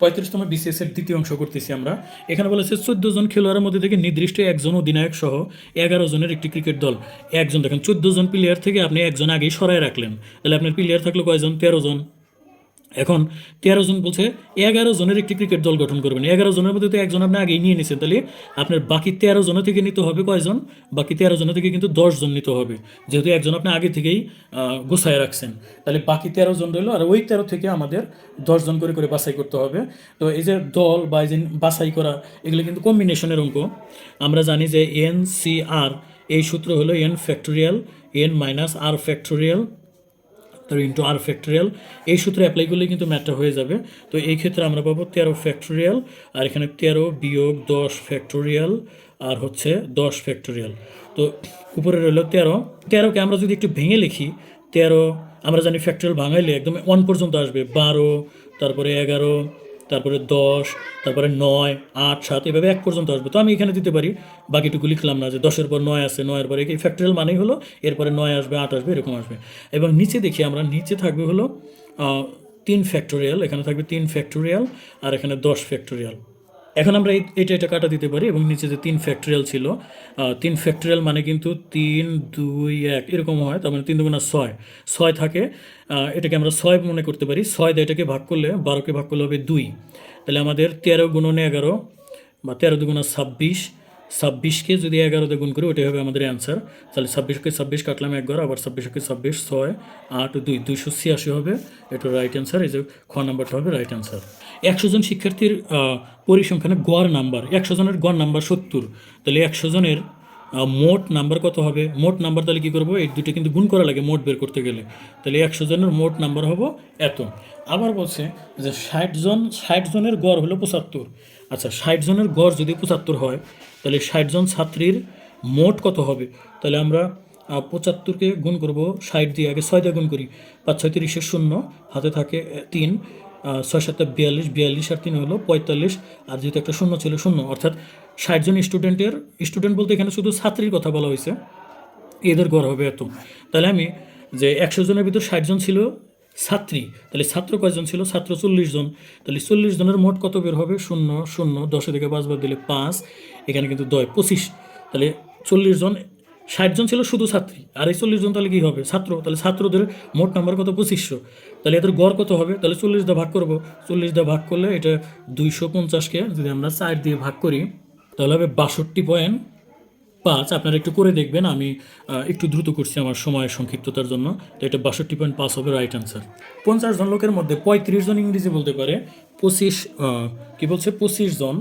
পঁয়ত্রিশতম BCS এর দ্বিতীয় অংশ করতেছি আমরা। এখানে বলেছে চোদ্দ জন খেলোয়াড়ের মধ্যে থেকে নির্দিষ্ট একজন অধিনায়ক সহ এগারো জনের একটি ক্রিকেট দল। একজন দেখেন চোদ্দ জন প্লেয়ার থেকে আপনি একজন আগেই সরাই রাখলেন। তাহলে আপনার প্লেয়ার থাকল কয়জন? তেরো জন। এখন তেরো জন বলছে, এগারো জনের একটি ক্রিকেট দল গঠন করবেন। এগারো জনের মধ্যে তো একজন আপনি আগেই নিয়ে নিছেন, তাহলে আপনার বাকি তেরো জনের থেকে নিতে হবে কয়জন? বাকি তেরো জনের থেকে কিন্তু দশ জন নিতে হবে। যেহেতু একজন আপনি আগে থেকেই গোছায় রাখছেন। তাহলে বাকি তেরো জন রইল, আর ওই তেরো থেকে আমাদের দশ জন করে করে বাছাই করতে হবে। তো এই যে দল বা এই যে বাছাই করা, এগুলো কিন্তু কম্বিনেশনের অঙ্ক। আমরা জানি যে এন সি আর এই সূত্র হলো n factorial n minus r factorial তার ইন্টু আর ফ্যাক্টোরিয়াল এই সূত্রে অ্যাপ্লাই করলে কিন্তু ম্যাথটা হয়ে যাবে। তো এই ক্ষেত্রে আমরা পাবো তেরো ফ্যাক্টোরিয়াল আর এখানে তেরো বিয়োগ দশ ফ্যাক্টোরিয়াল আর হচ্ছে দশ ফ্যাক্টোরিয়াল তো উপরে রইল তেরো। তেরোকে আমরা যদি একটু ভেঙে লিখি, তেরো, আমরা জানি ফ্যাক্টোরিয়াল ভাঙাইলে একদম ওয়ান পর্যন্ত আসবে, বারো, তারপরে এগারো তারপরে দশ, তারপরে নয়, আট, সাত, এভাবে এক পর্যন্ত আসবে। তো আমি এখানে দিতে পারি, বাকিটুকু লিখলাম না যে দশের পর নয় আছে, নয়ের পরে এই ফ্যাক্টরিয়াল মানেই হলো, এরপরে নয় আসবে, আট আসবে, এরকম আসবে। এবং নিচে দেখি আমরা, নিচে থাকবে হলো তিন ফ্যাক্টোরিয়াল এখানে থাকবে তিন ফ্যাক্টোরিয়াল আর এখানে দশ ফ্যাক্টোরিয়াল এখন আমরা এটা এটা কাটা দিতে পারি এবং নিচে যে তিন ফ্যাক্টরিয়াল ছিল তিন ফ্যাক্টরিয়াল মানে কিন্তু তিন, দুই, এক, এরকম হয়, তার মানে তিন দুগুণা ছয়। ছয় থাকে এটাকে আমরা ছয় মনে করতে পারি। ছয় দিয়ে এটাকে ভাগ করলে বারোকে ভাগ করলে হবে দুই। তাহলে আমাদের তেরো গুণনে এগারো বা তেরো দুগুণা ছাব্বিশ ছাব্বিশকে যদি এগারোতে গুণ করি ওটাই হবে আমাদের অ্যান্সার তাহলে ছাব্বিশকে ছাব্বিশ কাটলাম একবার আবার ছাব্বিশকে ছাব্বিশ ছয়, আট, দুই, দুইশো ছিয়াশি হবে। এটা রাইট অ্যান্সার এই যে খ নাম্বারটা হবে রাইট অ্যান্সার একশো জন শিক্ষার্থীর পরিসংখ্যানে গড় নাম্বার একশো জনের গড় নাম্বার সত্তর। তাহলে একশো জনের মোট নাম্বার কত হবে? মোট নাম্বার তাহলে কী করব? এই দুটো কিন্তু গুণ করা লাগে মোট বের করতে গেলে। তাহলে একশো জনের মোট নাম্বার হব এত। আবার বলছে যে ষাট জন, ষাট জনের গড় হলো পঁচাত্তর। আচ্ছা ষাট জনের গড় যদি পঁচাত্তর হয়, তাহলে ষাট জন ছাত্রীর মোট কত হবে? তাহলে আমরা পঁচাত্তরকে গুণ করব ষাট দিয়ে আগে ছয় দিয়ে গুণ করি। পাঁচ ছয় তিরিশের শূন্য, হাতে থাকে তিন ছয় সাতটা বিয়াল্লিশ বিয়াল্লিশ আর তিন হলো পঁয়তাল্লিশ। আর যেহেতু একটা শূন্য ছিল, শূন্য, অর্থাৎ ষাট জন স্টুডেন্টের, স্টুডেন্ট বলতে এখানে শুধু ছাত্রীর কথা বলা হয়েছে। এদের গড় হবে এত। তাহলে আমি যে একশো জনের ভিতর ষাট জন ছিল ছাত্রী, তাহলে ছাত্র কয়জন ছিল? ছাত্র চল্লিশ জন। তাহলে চল্লিশ জনের মোট কত বের হবে? শূন্য শূন্য, দশে থেকে পাঁচ বাদ দিলে পাঁচ, এখানে কিন্তু দয় পঁচিশ। তাহলে চল্লিশ জন, ষাট জন ছিল শুধু ছাত্রী। আর এই চল্লিশ জন তাহলে কী হবে? ছাত্র। তাহলে ছাত্রদের মোট নাম্বার কত? পঁচিশশো। তাহলে এদের গড় কত হবে? তাহলে চল্লিশ দা ভাগ করব। চল্লিশ দা ভাগ করলে এটা দুইশো পঞ্চাশকে যদি আমরা চার দিয়ে ভাগ করি তাহলে হবে বাষট্টি পয়েন্ট পাঁচ। আপনারা একটু করে দেখবেন, আমি একটু দ্রুত করছি আমার সময়ের সংক্ষিপ্ততার জন্য। তো এটা বাষট্টি পয়েন্ট পাঁচ হবে রাইট অ্যান্সার পঞ্চাশ জন লোকের মধ্যে পঁয়ত্রিশ জন ইংরেজি বলতে পারে, পঁচিশ কি বলছে? পঁচিশ জন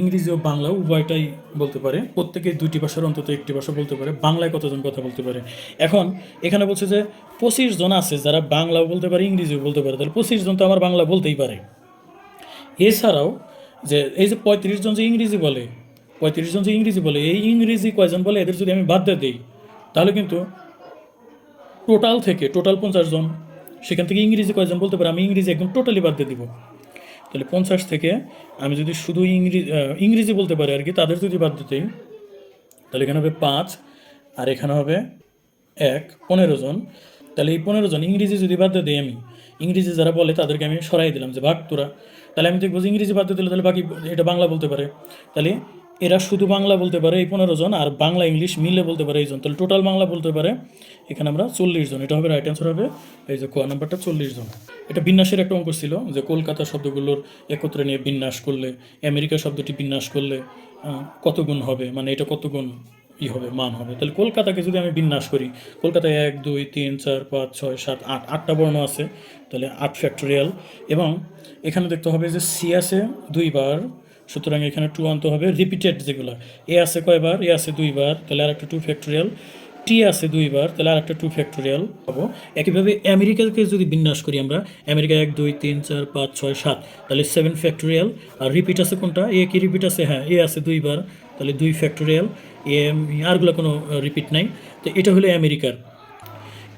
ইংরেজি ও বাংলা উভয়টাই বলতে পারে। প্রত্যেকে দুইটি ভাষার, অন্তত একটি ভাষা বলতে পারে। বাংলায় কতজন কথা বলতে পারে? এখন এখানে বলছে যে পঁচিশ জন আছে যারা বাংলাও বলতে পারে, ইংরেজিও বলতে পারে। তাহলে পঁচিশ জন তো আমার বাংলা বলতেই পারে। এছাড়াও যে, এই যে পঁয়ত্রিশ জন যে ইংরেজি বলে পঁয়ত্রিশ জন যে ইংরেজি বলে, এই ইংরেজি কয়জন বলে, এদের যদি আমি বাদ দিয়ে দিই, তাহলে কিন্তু টোটাল থেকে টোটাল পঞ্চাশ জন, সেখান থেকে ইংরেজি কয়জন বলতে পারে, আমি ইংরেজি একদম টোটালি বাদ দিয়ে দিব। তাহলে পঞ্চাশ থেকে আমি যদি শুধু ইংরেজি ইংরেজি বলতে পারি আর কি, তাদের যদি বাদ দিতে তাহলে এখানে হবে পাঁচ, আর এখানে হবে এক, পনেরো জন। তাহলে এই পনেরো জন, ইংরেজি যদি বাদ দিই আমি, ইংরেজি যারা বলে তাদেরকে আমি সরাই দিলাম যে, ভাগ তোরা। তাহলে আমি দেখব যে ইংরেজি বাদ দিলে তাহলে বাকি, এটা বাংলা বলতে পারে। তাহলে এরা শুধু বাংলা বলতে পারে এই পনেরো জন আর বাংলা, ইংলিশ মিলে বলতে পারে এইজন তাহলে টোটাল বাংলা বলতে পারে এখানে আমরা চল্লিশ জন। এটা হবে রাইট অ্যান্সার হবে এই যে কোয়া নাম্বারটা চল্লিশ জন। এটা বিন্যাসের একটা অঙ্ক ছিল যে কলকাতা শব্দগুলোর একত্রে নিয়ে বিন্যাস করলে, আমেরিকা শব্দটি বিন্যাস করলে কত গুণ হবে? মানে এটা কত গুণ ই হবে, মান হবে? তাহলে কলকাতাকে যদি আমি বিন্যাস করি, কলকাতায় এক, দুই, তিন, চার, পাঁচ, ছয়, সাত, আট, আটটা বর্ণ আছে, তাহলে আট ফ্যাক্টোরিয়াল এবং এখানে দেখতে হবে যে সি আছে দুইবার সুতরাং এখানে টু আনতে হবে। রিপিটেড যেগুলো। এ আছে কয়বার? এ আছে দুইবার। তাহলে আর একটা টু ফ্যাক্টোরিয়াল টি আছে দুইবার। তাহলে আর একটা টু ফ্যাক্টোরিয়াল পাবো। একইভাবে আমেরিকাকে যদি বিন্যাস করি আমরা, আমেরিকা এক, দুই, তিন, চার, পাঁচ, ছয়, সাত। তাহলে সেভেন ফ্যাক্টোরিয়াল আর রিপিট আছে কোনটা? এ কি রিপিট আছে? হ্যাঁ এ আছে দুইবার। তাহলে দুই ফ্যাক্টোরিয়াল এ আরগুলো কোনো রিপিট নাই। তো এটা হলো আমেরিকার।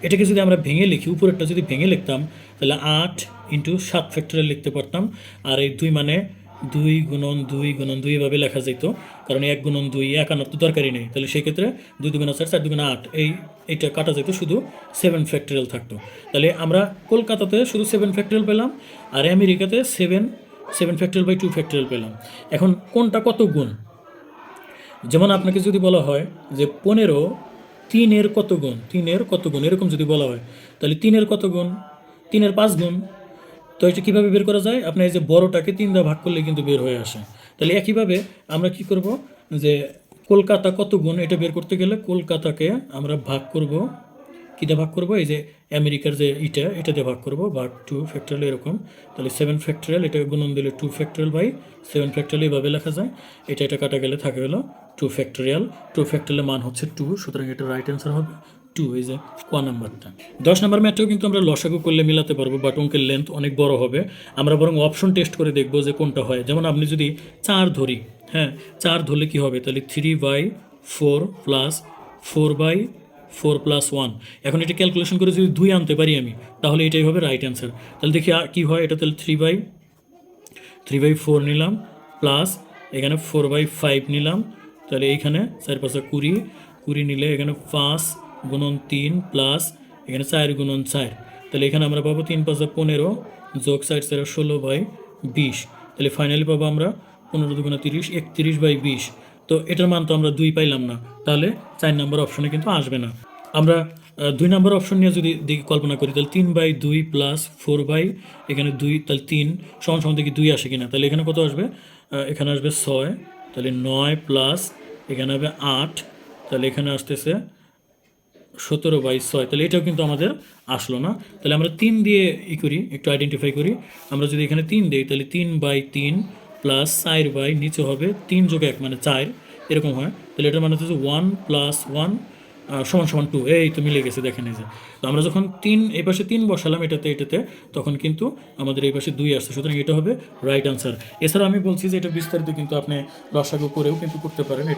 এটাকে যদি আমরা ভেঙে লিখি, উপরেরটা যদি ভেঙে লিখতাম, তাহলে আট ইন্টু সাত ফ্যাক্টরিয়াল লিখতে পারতাম। আর এই দুই মানে দুই গুণন দুই গুণন দুই এভাবে লেখা যেত কারণ এক গুণন দুই একান্ন তো দরকারই নেই। তাহলে সেই ক্ষেত্রে দুই দুগুণ চার চার দুগুণ আট, এই, এইটা কাটা যেত শুধু সেভেন ফ্যাক্টরিয়াল থাকতো। তাহলে আমরা কলকাতাতে শুধু সেভেন ফ্যাক্টরিয়াল পেলাম, আর আমেরিকাতে seven seven factorial by two factorial পেলাম। এখন কোনটা কত গুণ? যেমন আপনাকে যদি বলা হয় যে পনেরো তিনের কত গুণ, তিনের কত গুণ, এরকম যদি বলা হয়, তাহলে তিনের কত গুণ? তিনের পাঁচ গুণ। তো এটা কীভাবে বের করা যায়? আপনার এই যে বড়টাকে তিন দা ভাগ করলে কিন্তু বের হয়ে আসে। তাহলে একইভাবে আমরা কি করব? যে কলকাতা কত গুণ? এটা বের করতে গেলে কলকাতাকে আমরা ভাগ করব। কীটা ভাগ করব? এই যে আমেরিকার যে ইটা, এটা দিয়ে ভাগ করব। ভাগ টু ফ্যাক্টরিয়াল এরকম। তাহলে সেভেন ফ্যাক্টরিয়াল এটা গুণন দিলে two factorial by seven factorial এইভাবে লেখা যায়। এটা এটা কাটা গেলে থাকে হলো টু ফ্যাক্টরিয়াল টু ফ্যাক্টরিয়ালের মান হচ্ছে টু সুতরাং এটা রাইট অ্যান্সার হবে। টু এই যে ক নাম্বারটা। দশ নাম্বার ম্যাথটাও কিন্তু আমরা লসাগু করলে মিলাতে পারব বাট অঙ্কের লেন্থ অনেক বড় হবে। আমরা বরং অপশন টেস্ট করে দেখব যে কোনটা হয়। যেমন আপনি যদি চার ধরি হ্যাঁ চার ধরলে কি হবে? তাহলে three by four plus four by four plus one এখন এটা ক্যালকুলেশন করে যদি দুই আনতে পারি আমি, তাহলে এটাই হবে রাইট অ্যান্সার তাহলে দেখি কী হয় এটা, তাহলে three by three by four নিলাম প্লাস এখানে ফোর বাই ফাইভ নিলাম। তাহলে এইখানে চার পাঁচটা কুড়ি কুড়ি নিলে এখানে পাঁচ গুণন তিন প্লাস এখানে চার গুণন চার। তাহলে এখানে আমরা পাবো তিন পাঁচটা পনেরো যোগ চার চার ষোলো বাই বিশ। তাহলে ফাইনালি পাবো আমরা পনেরো দুগুণা তিরিশ, একত্রিশ বাই বিশ। তো এটার মান তো আমরা দুই পাইলাম না, তাহলে চার নম্বর অপশনে কিন্তু আসবে না। আমরা দুই নম্বর অপশন নিয়ে যদি দেখি কল্পনা করি, তাহলে তিন বাই দুই প্লাস ফোর বাই এখানে দুই, তাহলে তিন সমান সমান দেখি দুই আসে কিনা। তাহলে এখানে কত আসবে? এখানে আসবে ছয়, তাহলে নয় প্লাস এখানে হবে আট। তাহলে এখানে আসতেছে সতেরো বাই ছয়, তাহলে এটাও কিন্তু আমাদের আসলো না। তাহলে আমরা তিন দিয়ে ই করি, একটু আইডেন্টিফাই করি। আমরা যদি এখানে তিন দিই, তাহলে তিন বাই তিন প্লাস চার বাই নিচে হবে তিন যোগ এক মানে চার, এরকম হয়। তাহলে এটার মানে হচ্ছে ওয়ান প্লাস ওয়ান সমান সমান টু এই তো মিলে গেছে, দেখেন এই যে। তো আমরা যখন তিন, এই পাশে তিন বসালাম, এটাতে এটাতে, তখন কিন্তু আমাদের এই পাশে দুই আসছে। সুতরাং এটা হবে রাইট আনসার এছাড়া আমি বলছি যে এটা বিস্তারিত কিন্তু আপনি রসাগু করেও কিন্তু করতে পারেন।